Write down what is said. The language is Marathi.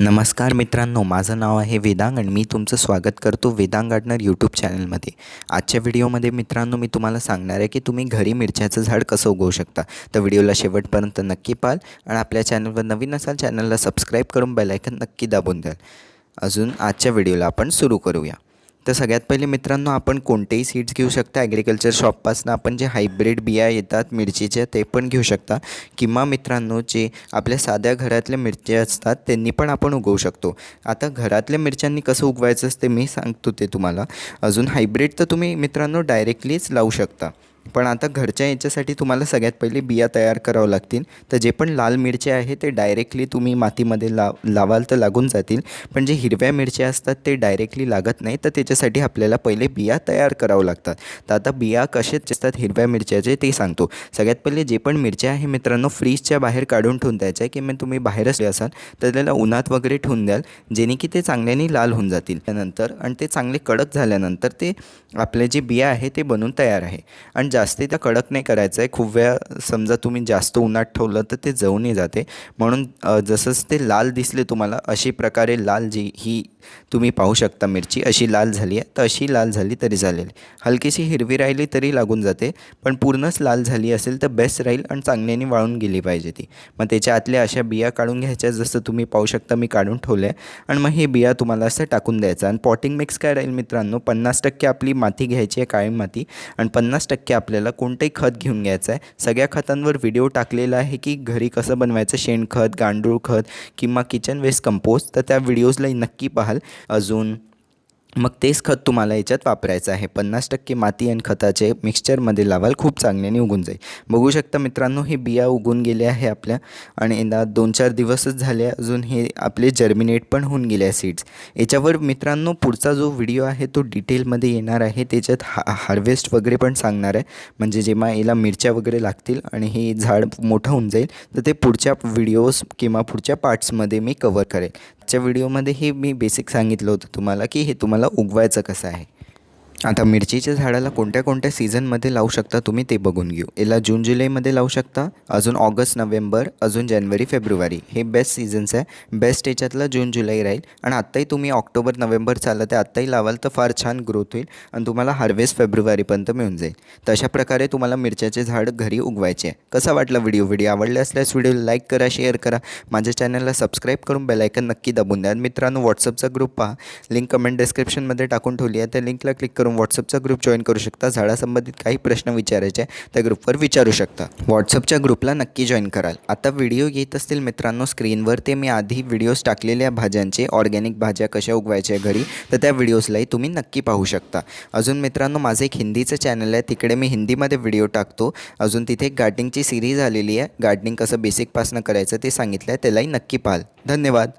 नमस्कार मित्रांनो माझं नाव आहे वेदांग आणि मी तुमचं स्वागत करतो वेदांग गार्डनर यूट्यूब चॅनलमध्ये. आजच्या व्हिडिओमध्ये मित्रांनो मी तुम्हाला सांगणार आहे की तुम्ही घरी मिरच्याचं झाड कसं उगवू शकता. तर व्हिडिओला शेवटपर्यंत नक्की पाहाल आणि आपल्या चॅनलवर नवीन असाल चॅनलला सबस्क्राईब करून बेलायकन नक्की दाबून द्याल. अजून आजच्या व्हिडिओला आपण सुरू करूया. तर सगळ्यात पहिले मित्रांनो आपण कोणतेही सीड्स घेऊ शकता. ॲग्रिकल्चर शॉपपासून आपण जे हायब्रिड बिया येतात मिरचीच्या ते पण घेऊ शकता. किंवा मित्रांनो जे आपल्या साध्या घरातल्या मिरच्या असतात त्यांनी पण आपण उगवू शकतो. आता घरातल्या मिरच्यांनी कसं उगवायचं असते मी सांगतो ते तुम्हाला. अजून हायब्रिड तर तुम्ही मित्रांनो डायरेक्टलीच लावू शकता. पण आता घरच्या याच्यासाठी तुम्हाला सगळ्यात पहिले बिया तयार करावं लागतील. तर जे पण लाल मिरच्या आहे ते डायरेक्टली तुम्ही मातीमध्ये लाव लावाल तर लागून जातील. पण जे हिरव्या मिरच्या असतात ते डायरेक्टली लागत नाही. तर त्याच्यासाठी आपल्याला पहिले बिया तयार करावं लागतात. तर आता बिया कसेच असतात हिरव्या मिरच्याचे ते सांगतो. सगळ्यात पहिले जे पण मिरच्या आहे मित्रांनो फ्रीजच्या बाहेर काढून ठेवून द्यायचं आहे की मग तुम्ही बाहेरच असाल तर त्याला उन्हात वगैरे ठेवून द्याल जेणे की ते चांगल्याने लाल होऊन जातील. त्यानंतर आणि ते चांगले कडक झाल्यानंतर ते आपले जे बिया आहे ते बनून तयार आहे. आणि जास्त त्या कडक नाही करायचं आहे. खूप वेळा समजा तुम्ही जास्त उन्हात ठेवलं तर ते जळूनही जाते. म्हणून जसंच ते लाल दिसले तुम्हाला अशी प्रकारे लाल जी ही तुम्ही पाहू शकता मिरची. अशी लाल झाली आहे. तर अशी लाल झाली तरी चालेल. हलकीशी हिरवी राहिली तरी लागून जाते. पण पूर्णच लाल झाली असेल तर बेस्ट राहील आणि चांगल्याने वाळून गेली पाहिजे ती. मग त्याच्या आतल्या अशा बिया काढून घ्यायच्या. जसं तुम्ही पाहू शकता मी काढून ठेवलं आहे आणि मग हे बिया तुम्हाला असं टाकून द्यायचं. आणि पॉटिंग मिक्स काय राहील मित्रांनो? पन्नास टक्के आपली माती घ्यायची आहे काळी माती. आणि पन्नास टक्के आपल्याला कोणतंही खत घेऊन घ्यायचं आहे. सगळ्या खतांवर व्हिडिओ टाकलेला आहे की घरी कसं बनवायचं? शेणखत गांडूळ खत किंवा किचन वेस्ट कंपोस्ट तर त्या व्हिडिओजला नक्की पाहाल अजून मग तेच खत तुम्हाला याच्यात वापरायचं आहे. पन्नास टक्के माती आणि खताचे मिक्सचरमध्ये लावाल खूप चांगल्याने उगून जाईल. बघू शकता मित्रांनो हे बिया उगून गेले आहे आपल्या आणि यंदा दोन चार दिवसच झाले अजून हे आपले जर्मिनेट पण होऊन गेले आहे सीड्स याच्यावर मित्रांनो पुढचा जो व्हिडिओ आहे तो डिटेलमध्ये येणार आहे. त्याच्यात हा हार्वेस्ट वगैरे पण सांगणार आहे. म्हणजे जेव्हा याला मिरच्या वगैरे लागतील आणि हे झाड मोठं होऊन जाईल तर ते पुढच्या व्हिडिओज किंवा पुढच्या पार्ट्समध्ये मी कवर करेल. आजच्या व्हिडिओमध्ये हे मी बेसिक सांगितलं होतं तुम्हाला की हे तुम्हाला उगवायचं कसं आहे. आता मिरचीच्या झाडाला कोणत्या कोणत्या सीझनमध्ये लावू शकता तुम्ही ते बघून घेऊ. याला जून जुलैमध्ये लावू शकता अजून ऑगस्ट नोव्हेंबर अजून जानेवारी फेब्रुवारी. हे बेस्ट सीझन्स आहे. बेस्ट याच्यातला जून जुलै राहील. आणि आत्ताही तुम्ही ऑक्टोबर नोव्हेंबर चालत ते आत्ताही लावाल तर फार छान ग्रोथ होईल आणि तुम्हाला हार्वेस्ट फेब्रुवारीपर्यंत मिळून जाईल. तशा प्रकारे तुम्हाला मिरच्याचे झाड घरी उगवायचे आहे. कसा वाटला व्हिडिओ व्हिडिओ आवडले असल्यास व्हिडिओ लाईक करा शेअर करा. माझ्या चॅनलला सबस्क्राईब करून बेलायकन नक्की दाबून द्या. मित्रांनो व्हॉट्सअपचा ग्रुप पहा. लिंक कमेंट डिस्क्रिप्शनमध्ये टाकून ठेवली आहे. त्या लिंकला क्लिक करून व्हॉट्सअपचा ग्रुप जॉईन करू शकता. झाडासंबंधित काही प्रश्न विचारायचे त्या ग्रुपवर विचारू शकता. व्हॉट्सअपच्या ग्रुपला नक्की जॉईन कराल. आता व्हिडिओ येत असतील मित्रांनो स्क्रीनवर ते मी आधी व्हिडिओज टाकलेल्या भाज्यांचे ऑर्गॅनिक भाज्या कशा उगवायच्या घरी तर त्या व्हिडिओजलाही तुम्ही नक्की पाहू शकता. अजून मित्रांनो माझं एक हिंदीचं चॅनल आहे तिकडे मी हिंदीमध्ये व्हिडिओ टाकतो. अजून तिथे एक गार्डनिंगची सिरीज आलेली आहे. गार्डनिंग कसं बेसिकपासनं करायचं ते सांगितलं आहे त्यालाही नक्की पाहाल. धन्यवाद.